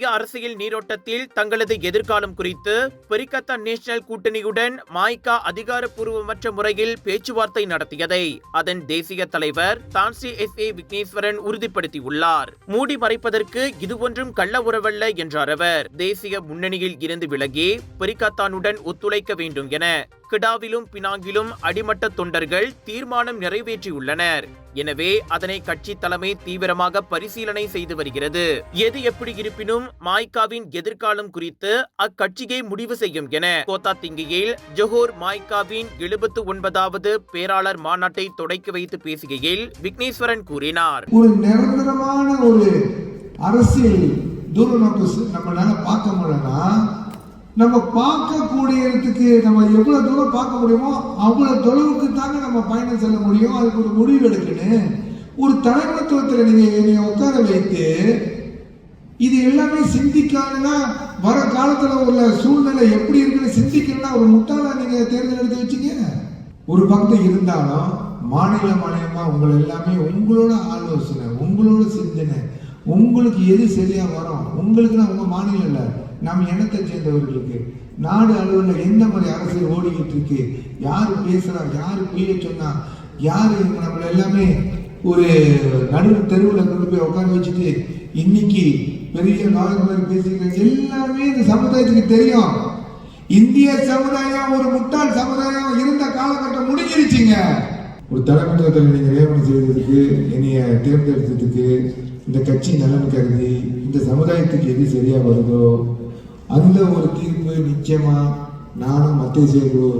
இந்திய அரசியல் நீரோட்டத்தில் தங்களது எதிர்காலம் குறித்து பெரிக்கத்தா நேஷனல் கூட்டணியுடன் மாய்கா அதிகாரப்பூர்வமற்ற முறையில் பேச்சுவார்த்தை நடத்தியதை அதன் தேசிய தலைவர் தான்சி எஸ் ஏ விக்னேஸ்வரன் உறுதிப்படுத்தியுள்ளார். மூடி மறைப்பதற்கு இது ஒன்றும் கள்ள உறவல்ல என்றார் அவர். தேசிய முன்னணியில் இருந்து விலகி பெரிகத்தானுடன் ஒத்துழைக்க வேண்டும் என கிடாவிலும் பினாங்கிலும் அடிமட்ட தொண்டர்கள் தீர்மானம் நிறைவேற்றியுள்ளனர். எனவே அதனை கட்சி தலைமை தீவிரமாக பரிசீலனை செய்து வருகிறது. எது எப்படி இருப்பினும் மாய்காவின் எதிர்காலம் குறித்து அக்கட்சியை முடிவு செய்யும் என கோத்தா திங்கியில் ஜொஹோர் மாய்காவின் எழுபத்து ஒன்பதாவது பேராளர் மாநாட்டை தொடக்கி வைத்து பேசுகையில் விக்னேஸ்வரன் கூறினார். ஒரு நிரந்தரமான ஒரு அரசியல் தூர நோக்கு நம்மளால பார்க்க முடியலன்னா நம்ம பார்க்கக்கூடியதுக்கு நம்ம எவ்வளோ தூரம் பார்க்க முடியுமோ அவ்வளோ தொலைவுக்கு தாங்க நம்ம பயணம் செல்ல முடியும். அதுக்கு ஒரு முடிவு எடுக்கணும் ஒரு தலைமத்துவத்தில் நீங்கள் என்னை உட்கார வைத்து இது எல்லாமே சிந்திக்காமனா வர காலத்தில் உள்ள சூழ்நிலை எப்படி இருக்குன்னு சிந்திக்கணும்னா ஒரு முட்டாளாக நீங்கள் தேர்ந்தெடுத்து வச்சுங்க? வச்சீங்க ஒரு பக்கம் இருந்தாலும் மாநில மாநிலமாக உங்களை எல்லாமே உங்களோட ஆலோசனை உங்களோட சிந்தனை உங்களுக்கு எது சரியாக வரும் உங்களுக்குன்னா உங்கள் மாநிலம் இல்லை நம்ம இனத்தை சேர்ந்தவர்களுக்கு நாடு அளவில் எந்த மாதிரி அரசியல் ஓடிக்கிட்டு இருக்கு? யார் பேசுறா? யார் பொய்ய சொன்னா? யார் நம்மள எல்லாமே ஒரு நடு தெருவில் கொண்டு போய் உட்கார வச்சுட்டு இன்னைக்கு பெரிய நாளுக்கு மாதிரி பேசிக்கிறாங்க எல்லாமே இந்த சமுதாயத்துக்கு தெரியும். இந்திய சமுதாயம் ஒரு முட்டாள் சமுதாயம் இருந்த காலகட்டம் முடிஞ்சிருச்சுங்க. ஒரு தலைமன்றத்தில் நீங்கள் நியமனம் செய்ததுக்கு என்னைய தேர்ந்தெடுத்ததுக்கு இந்த கட்சி நலன் கருதி இந்த சமுதாயத்துக்கு எது சரியாக வருதோ அந்த ஒரு தீர்ப்பு நிச்சயமா நானும் மத்திய செயல்குழு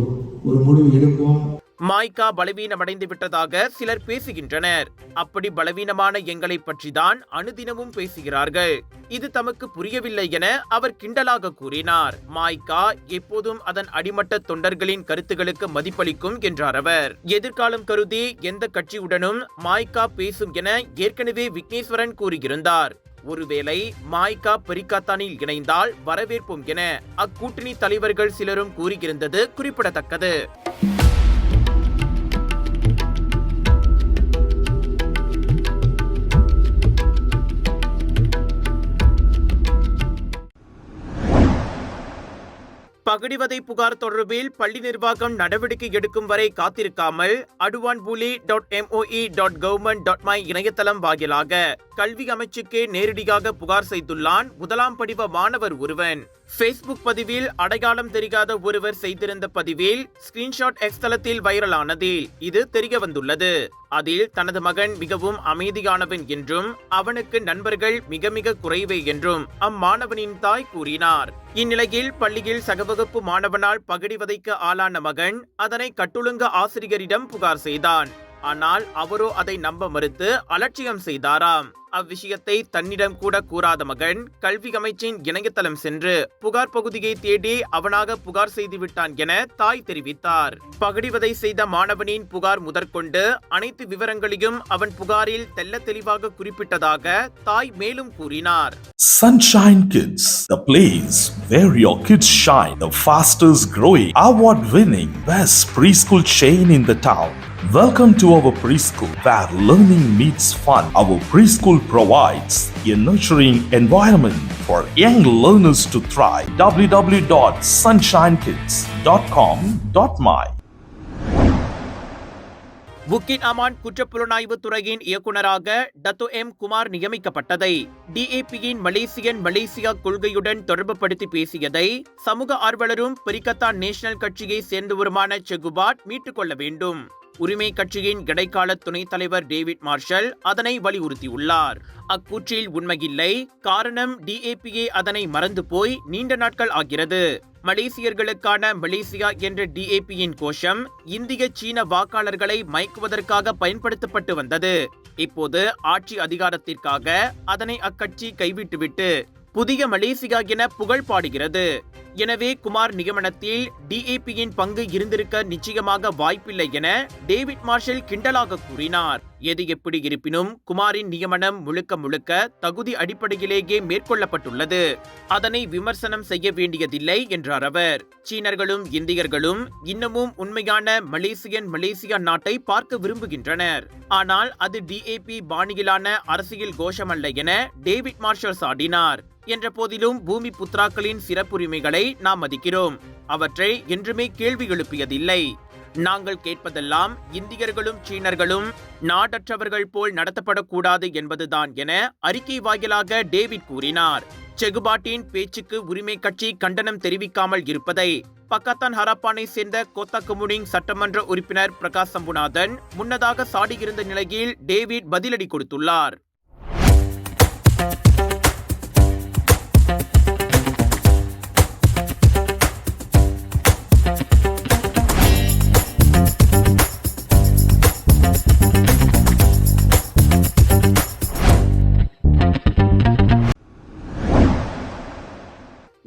ஒரு முடிவு எடுப்போம். மாய்கா பலவீனமடைந்து விட்டதாக சிலர் பேசுகின்றனர். அப்படி பலவீனமான எங்களை பற்றிதான் அனுதினமும் பேசுகிறார்கள். இது தமக்கு புரியவில்லை என அவர் கிண்டலாக கூறினார். மாய்கா எப்போதும் அதன் அடிமட்ட தொண்டர்களின் கருத்துகளுக்கு மதிப்பளிக்கும் என்றார் அவர். எதிர்காலம் கருதி எந்த கட்சியுடனும் மாய்கா பேசும் என ஏற்கனவே விக்னேஸ்வரன் கூறியிருந்தார். ஒருவேளை மாய்கா பெரிக்காத்தானில் இணைந்தால் வரவேற்போம் என அக்கூட்டணி தலைவர்கள் சிலரும் கூறியிருந்தது குறிப்பிடத்தக்கது. பகடிவதை புகார் தொடர்பில் பள்ளி நிர்வாகம் நடவடிக்கை எடுக்கும் வரை காத்திருக்காமல் அடுவான்புலி dot MOE dot government dot my இணையதளம் வாயிலாக கல்வி அமைச்சுக்கே நேரடியாக புகார் செய்துள்ளான் முதலாம் படிவ மாணவர் ஒருவன். ஃபேஸ்புக் பதிவில் அடையாளம் தெரியாத ஒருவர் செய்திருந்த பதிவில் ஸ்கிரீன்ஷாட் எக்ஸ் தளத்தில் வைரலானது. இது தெரிய வந்துள்ளது. அதில் தனது மகன் மிகவும் அமைதியானவன் என்றும் அவனுக்கு நண்பர்கள் மிக மிக குறைவே என்றும் அம்மாணவனின் தாய் கூறினார். இந்நிலையில் பள்ளியில் சகவகுப்பு மாணவனால் பகடிவதைக்கு ஆளான மகன் அதனை கட்டுழுங்க ஆசிரியரிடம் புகார் செய்தான். ஆனால் அவரோ அதை நம்ப மறுத்து அலட்சியம் செய்தாராம். அவ்விஷயத்தை தன்னிடம் கூட கூறாத மகன் கல்வி அமைச்சின் இணையதளம் சென்று புகார் பகுதியை தேடி அவனாக புகார் செய்துவிட்டான் என தாய் தெரிவித்தார். பகடிவதை செய்த மாணவனின் புகார் முதற்கொண்டு அனைத்து விவரங்களையும் அவன் புகாரில் தெல்ல தெளிவாக குறிப்பிட்டதாக தாய் மேலும் கூறினார். Sunshine Kids, the place where your kids shine, the fastest growing, award winning, best preschool chain in the town. Welcome to our preschool where learning meets fun. Our preschool provides a nurturing environment for young learners to thrive. www.sunshinekids.com.my புக்கிட் அமான் குற்றப்புலனாய்வு துறையின் இயக்குனராக டத்து M Kumar நியமிக்கப்பட்டதை டிஏபியின் Malaysian Malaysia கொள்கையுடன் தொடர்புபடுத்தி பேசியதை சமூக ஆர்வலரும் பெரிக்கத்தான் நேஷனல் கட்சியை சேர்ந்தவருமான செகுபாட் மீட்டுக் கொள்ள வேண்டும் உரிமை கட்சியின் இடைக்கால துணைத் தலைவர் டேவிட் மார்ஷல் அதனை வலியுறுத்தியுள்ளார். அக்கூற்றில் உண்மையில்லை. காரணம் டிஏபிஏ அதனை மறந்து போய் நீண்ட நாட்கள் ஆகிறது. மலேசியர்களுக்கான மலேசியா என்ற டிஏபியின் கோஷம் இந்திய சீன வாக்காளர்களை மயக்குவதற்காக பயன்படுத்தப்பட்டு வந்தது. இப்போது ஆட்சி அதிகாரத்திற்காக அதனை அக்கட்சி கைவிட்டுவிட்டு புதிய மலேசியா என புகழ் பாடுகிறது. எனவே குமார் நியமனத்தில் டிஏபியின் பங்கு இருந்திருக்க நிச்சயமாக வாய்ப்பில்லை என டேவிட் மார்ஷல் கிண்டலாக கூறினார். எது எப்படி இருப்பினும் குமாரின் நியமனம் முழுக்க முழுக்க தகுதி அடிப்படையிலேயே மேற்கொள்ளப்பட்டுள்ளது. அதனை விமர்சனம் செய்ய வேண்டியதில்லை என்றார் அவர். சீனர்களும் இந்தியர்களும் இன்னமும் உண்மையான மலேசியன் மலேசியா நாட்டை பார்க்க விரும்புகின்றனர். ஆனால் அது டிஏபி பாணியிலான அரசியல் கோஷமல்ல என டேவிட் மார்ஷல் சாடினார். என்ற போதிலும் பூமி புத்ராக்களின் சிறப்புரிமைகளை நாம் மதிக்கிறோம். அவற்றை என்றுமே கேள்வி எழுப்பியதில்லை. நாங்கள் கேட்பதெல்லாம் இந்தியர்களும் சீனர்களும் நாடற்றவர்கள் போல் நடத்தப்படக்கூடாது என்பதுதான் என அறிக்கை வாயிலாக டேவிட் கூறினார். செகுபாட்டின் பேச்சுக்கு உரிமை கட்சி கண்டனம் தெரிவிக்காமல் இருப்பதை பக்கத்தான் ஹராப்பானை சேர்ந்த கோத்தகுமுடிங் சட்டமன்ற உறுப்பினர் பிரகாஷ் சம்புநாதன் முன்னதாக சாடியிருந்த நிலையில் டேவிட் பதிலடி கொடுத்துள்ளார்.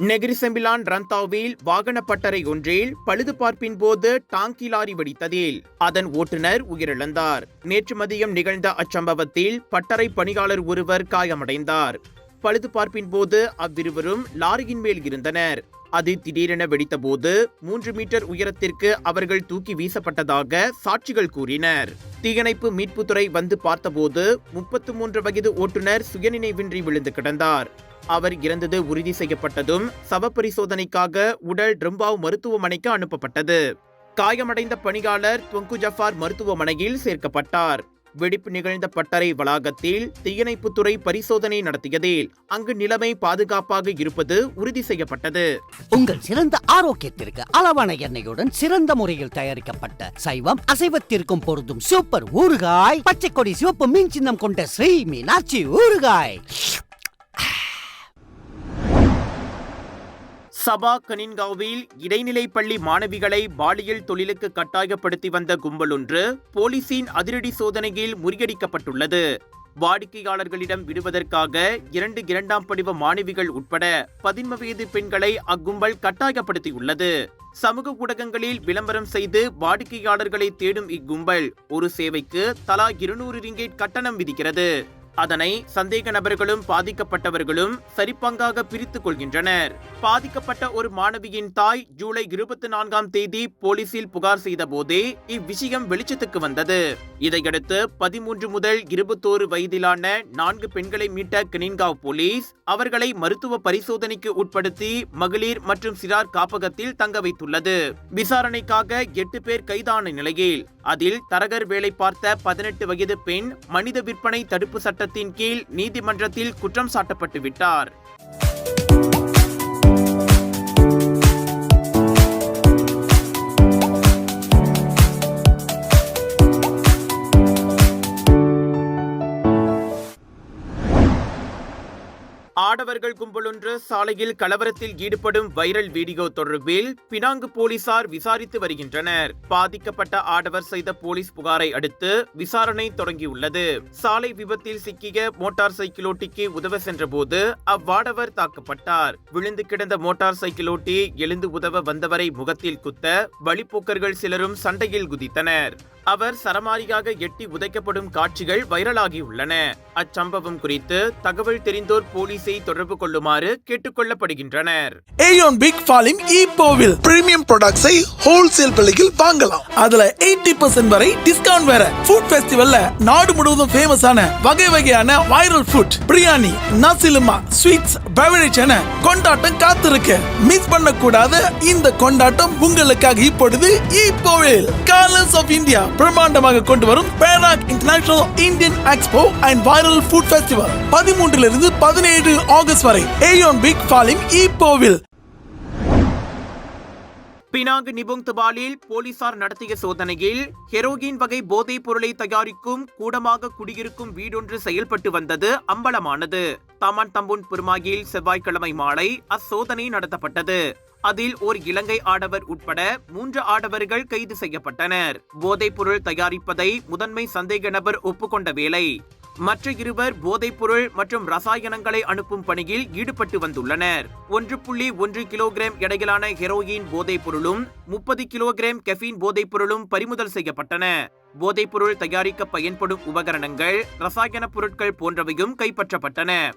நெகிரிசெம்பிலான் ரந்தாவில் வாகன பட்டறை ஒன்றில் பழுதுபார்ப்பின் போது டாங்கி லாரி வெடித்ததில் அதன் ஓட்டுநர் உயிரிழந்தார். நேற்று மதியம் நிகழ்ந்த அச்சம்பவத்தில் பட்டறை பணியாளர் ஒருவர் காயமடைந்தார். பழுது பார்ப்பின் போது அவ்விருவரும் லாரியின் மேல் இருந்தனர். அது திடீரென வெடித்தபோது மூன்று மீட்டர் உயரத்திற்கு அவர்கள் தூக்கி வீசப்பட்டதாக சாட்சிகள் கூறினர். தீயணைப்பு மீட்புத்துறை வந்து பார்த்தபோது முப்பத்து மூன்று வயது ஓட்டுநர் சுயநினைவின்றி விழுந்து கிடந்தார். அவர் இறந்தது உறுதி செய்யப்பட்டதும் சவப்பரிசோதனைக்காக உடல் ட்ரம்பாவ் மருத்துவமனைக்கு அனுப்பப்பட்டது. காயமடைந்த பணியாளர் துவங்கு ஜஃபார் மருத்துவமனையில் சேர்க்கப்பட்டார். வெடிப்பு நிகழ்ந்த பட்டறை வளாகத்தில் தீயணைப்புத்துறை பரிசோதனை நடத்தியதில் அங்கு நிலைமை பாதுகாப்பாக இருப்பது உறுதி செய்யப்பட்டது. உங்கள் சிறந்த ஆரோக்கியத்திற்கு அளவான எண்ணெயுடன் சிறந்த முறையில் தயாரிக்கப்பட்ட சைவம் அசைவத்திற்கும் பொருந்தும் சூப்பர் ஊறுகாய் பச்சை கொடி சிவப்பு மீன் சின்னம் கொண்ட ஸ்ரீ மீனாட்சி ஊறுகாய். சபா கனின்காவில் இடைநிலை பள்ளி மாணவிகளை பாலியல் தொழிலுக்கு கட்டாயப்படுத்தி வந்த கும்பலொன்று போலீசின் அதிரடி சோதனையில் முறியடிக்கப்பட்டுள்ளது. வாடிக்கையாளர்களிடம் விடுவதற்காக இரண்டு இரண்டாம் படிவ மாணவிகள் உட்பட பதின்ம வயது பெண்களை அக்கும்பல் கட்டாயப்படுத்தியுள்ளது. சமூக ஊடகங்களில் விளம்பரம் செய்து வாடிக்கையாளர்களை தேடும் இக்கும்பல் ஒரு சேவைக்கு தலா இருநூறு ரிங்கேட் கட்டணம் விதிக்கிறது. அதனை சந்தேக நபர்களும் பாதிக்கப்பட்டவர்களும் சரிப்பங்காக பிரித்துக் கொள்கின்றனர். பாதிக்கப்பட்ட ஒரு மாணவியின் தாய் ஜூலை இருபத்தி நான்காம் தேதி போலீசில் புகார் செய்த போதே இவ்விஷயம் வெளிச்சத்துக்கு வந்தது. இதையடுத்து பதிமூன்று முதல் இருபத்தோரு வயதிலான நான்கு பெண்களை மீட்ட கினின்காவ் போலீஸ் அவர்களை மருத்துவ பரிசோதனைக்கு உட்படுத்தி மகளிர் மற்றும் சிறார் காப்பகத்தில் தங்க வைத்துள்ளது. விசாரணைக்காக எட்டு பேர் கைதான நிலையில் அதில் தரகர் வேலை பார்த்த பதினெட்டு வயது பெண் மனித விற்பனை தடுப்பு சட்டத்தின் கீழ் நீதிமன்றத்தில் குற்றம் சாட்டப்பட்டு விட்டார். ஆடவர்கள் கும்பலொன்று சாலையில் கலவரத்தில் ஈடுபடும் வைரல் வீடியோ தொடர்பில் பினாங்கு போலீசார் விசாரித்து வருகின்றனர். பாதிக்கப்பட்ட ஆடவர் செய்த போலீஸ் புகாரை அடுத்து விசாரணை தொடங்கியுள்ளது. சாலை விபத்தில் சிக்கிய மோட்டார் சைக்கிளோட்டிக்கு உதவ சென்றபோது அவ்வாடவர் தாக்கப்பட்டார். விழுந்து கிடந்த மோட்டார் சைக்கிளோட்டி எழுந்து உதவ வந்தவரை முகத்தில் குத்த வழிப்போக்கர்கள் சிலரும் சண்டையில் குதித்தனர். அவர் சரமாரியாக எட்டி உதைக்கப்படும் காட்சிகள் வைரலாகியுள்ளன. அச்சம்பவம் குறித்து தகவல் தெரிந்தோர் போலீசை தொடர்பு கொள்ளுமாறு கேட்டுக்கொள்ளப்படுகின்றனர். ஏயோன் பிக் ஃபாலிங் இப்போவில் பிரீமியம் ப்ராடக்ட்ஸை ஹோல்சேல் விலையில் வாங்கலாம். அதுல 80% பர்சன்ட் வரை டிஸ்கவுண்ட் வேற. ஃபுட் ஃபெஸ்டிவல்ல நாடு முழுவதும் ஃபேமஸான வகை வகையான viral food biryani nasi lemak sweets beverage என கொண்டாட்டம் காத்திருக்கு. மிஸ் பண்ணக்கூடாத. இந்த கொண்டாட்டம் உங்களுக்காக இப்பொழுது இப்போவில் கலர்ஸ் ஆஃப் இந்தியா பிரம்மாண்டமாக கொண்டு வரும் Perak international Indian expo and viral food festival பதிமூன்றிலிருந்து பதினேழு ஆகஸ்ட் வரை ஏயோன் பிக் ஃபாலிம் ஈப்போவில் பினாங்கு நிபுங் தபாலில் போலீசார் நடத்திய சோதனையில் ஹெரோகின் வகை போதைப் பொருளை தயாரிக்கும் கூடமாக குடியிருக்கும் வீடொன்று செயல்பட்டு வந்தது அம்பலமானது. தமான் தம்புன் பெருமாயில் செவ்வாய்க்கிழமை மாலை அச்சோதனை நடத்தப்பட்டது. அதில் ஓர் இலங்கை ஆடவர் உட்பட மூன்று ஆடவர்கள் கைது செய்யப்பட்டனர். போதைப்பொருள் தயாரிப்பதை முதன்மை சந்தேக நபர் ஒப்புக்கொண்ட வேளை மற்ற இருவர் போதைப்பொருள் மற்றும் ரசாயனங்களை அனுப்பும் பணியில் ஈடுபட்டு வந்துள்ளனர். ஒன்று புள்ளி ஒன்று கிலோகிராம் எடையிலான ஹெரோயின் போதைப்பொருளும் முப்பது கிலோகிராம் கெஃபீன் போதைப்பொருளும் பறிமுதல் செய்யப்பட்டன. போதைப்பொருள் தயாரிக்க பயன்படும் உபகரணங்கள் ரசாயன பொருட்கள் போன்றவையும் கைப்பற்றப்பட்டன.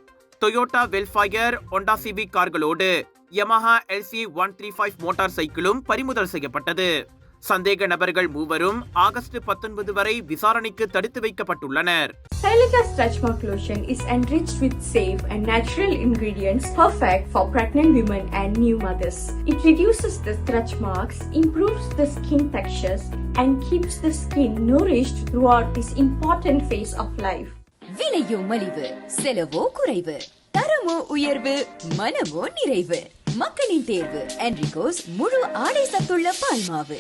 Toyota Vellfire Honda Civic கார்களோடு Yamaha LC one three five motor சைக்கிளும் பறிமுதல் செய்யப்பட்டது சந்தேக நபர்கள் மூவரும் ஆகஸ்ட் பத்தொன்பது வரை விசாரணைக்கு தடுத்து வைக்கப்பட்டுள்ளனர் Celica Stretch Mark Lotion is enriched with safe and natural ingredients perfect for pregnant women and new mothers. It reduces the stretch marks, improves the skin textures, and keeps the skin nourished throughout this important phase of life. விலையோ மலிவு செலவோ குறைவு தரமோ உயர்வு மனமோ நிறைவு மக்களின் தேர்வு. என்ரிகோஸ் முழு ஆடை சத்துள்ள பால்மாவு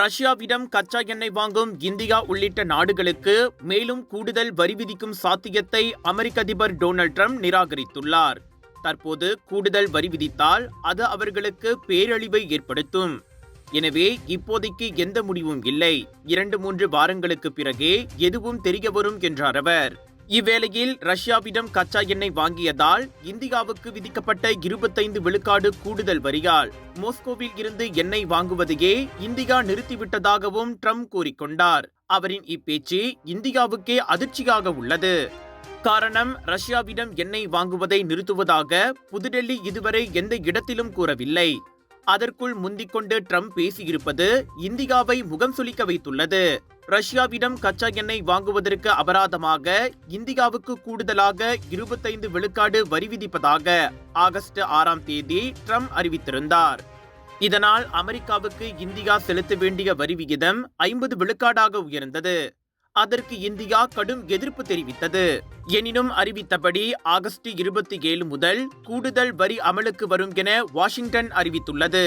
ரஷ்யாவிடம் கச்சா எண்ணெய் வாங்கும் இந்தியா உள்ளிட்ட நாடுகளுக்கு மேலும் கூடுதல் வரி விதிக்கும் சாத்தியத்தை அமெரிக்க அதிபர் டொனால்ட் ட்ரம்ப் நிராகரித்துள்ளார். தற்போது கூடுதல் வரி விதித்தால் அது அவர்களுக்கு பேரழிவை ஏற்படுத்தும். எனவே இப்போதைக்கு எந்த முடிவும் இல்லை. இரண்டு மூன்று வாரங்களுக்கு பிறகே எதுவும் தெரிய வரும் என்றார் அவர். இவ்வேளையில் ரஷ்யாவிடம் கச்சா எண்ணெய் வாங்கியதால் இந்தியாவுக்கு விதிக்கப்பட்ட இருபத்தைந்து விழுக்காடு கூடுதல் வரியால் மோஸ்கோவில் இருந்து எண்ணெய் வாங்குவதையே இந்தியா நிறுத்திவிட்டதாகவும் ட்ரம்ப் கூறிக்கொண்டார். அவரின் இப்பேச்சு இந்தியாவுக்கே அதிர்ச்சியாக உள்ளது. காரணம் ரஷ்யாவிடம் எண்ணெய் வாங்குவதை நிறுத்துவதாக புதுடெல்லி இதுவரை எந்த இடத்திலும் கூறவில்லை. அதற்குள் முந்திக்கொண்டு ட்ரம்ப் பேசியிருப்பது இந்தியாவை முகம் சுளிக்க வைத்துள்ளது. ரஷ்யாவிடம் கச்சா எண்ணெய் வாங்குவதற்கு அபராதமாக இந்தியாவுக்கு கூடுதலாக இருபத்தைந்து விழுக்காடு வரி விதிப்பதாக ஆகஸ்ட் ஆறாம் தேதி ட்ரம்ப் அறிவித்திருந்தார். இதனால் அமெரிக்காவுக்கு இந்தியா செலுத்த வேண்டிய வரி விகிதம் ஐம்பது விழுக்காடாக உயர்ந்தது. அதற்கு இந்தியா கடும் எதிர்ப்பு தெரிவித்தது. எனினும் அறிவித்தபடி ஆகஸ்ட் இருபத்தி ஏழு முதல் கூடுதல் வரி அமலுக்கு வரும் என வாஷிங்டன் அறிவித்துள்ளது.